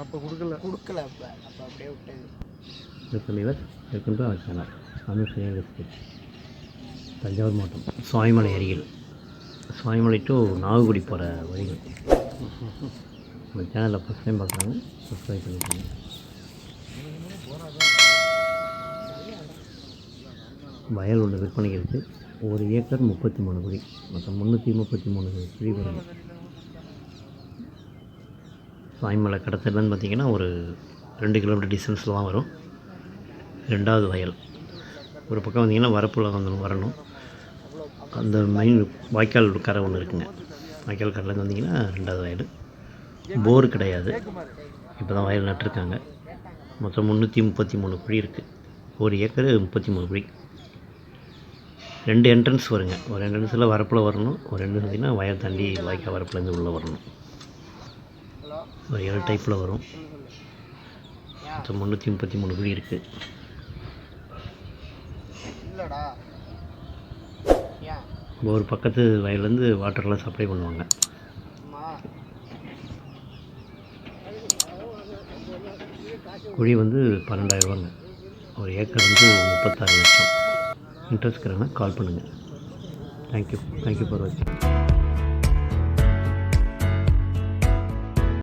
அப்போ கொடுக்கல. அப்போ. அப்போ அப்படியே விட்டது. தஞ்சாவூர் மாவட்டம் சுவாமிமலை அருகில். சுவாமிமலை டு நாகக்குடி போகிற வழிகள். நம்ம சேனலில் ஃபஸ்ட் டைம் பார்க்குறாங்க சப்ஸ்கிரைப் பண்ணிக்கோங்க. வயல் ஒன்று விற்பனைக்கு இருக்குது ஒரு ஏக்கர் முப்பத்தி மூணு குழி மொத்தம் முந்நூற்றி முப்பத்தி மூணு குழி வரும் சுவாமிமலை கடத்தலேருந்து பார்த்தீங்கன்னா ஒரு ரெண்டு கிலோமீட்டர் டிஸ்டன்ஸில் தான் வரும். ரெண்டாவது வயல். ஒரு பக்கம் வந்தீங்கன்னா வரப்பில் வந்து வரணும். அந்த மெயின் வாய்க்கால் கரை ஒன்று இருக்குங்க. வாய்க்கால் கரையில் வந்தீங்கன்னா ரெண்டாவது வயல். போர் கிடையாது. இப்போ தான் வயல் நட்டிருக்காங்க. மொத்தம் முந்நூற்றி முப்பத்தி மூணு குழி இருக்குது ஒரு ஏக்கர் முப்பத்தி மூணு குழி. ரெண்டு என்ட்ரன்ஸ் வருங்க. ஒரு என்ட்ரன்ஸில் வரப்பில் வரணும். ஒரு என்ட்ரன்ஸ் பார்த்தீங்கன்னா வயல் தாண்டி வாய்க்கால் வரப்புலேருந்து உள்ளே வரணும். ஒரு ஏழு டைப்பில் வரும். மொத்தம் முந்நூற்றி முப்பத்தி மூணு குழி இருக்குது ஒரு பக்கத்து வயல்லேருந்து வாட்டர்லாம் சப்ளை பண்ணுவாங்க. குழி வந்து பன்னெண்டாயிரரூவாங்க ஒரு ஏக்கர் வந்து முப்பத்தாறு லட்சம். இன்ட்ரெஸ்ட் இருக்கிறவங்க கால் பண்ணுங்கள் தேங்க்யூ தேங்க்யூ ஃபார் வாட்சிங்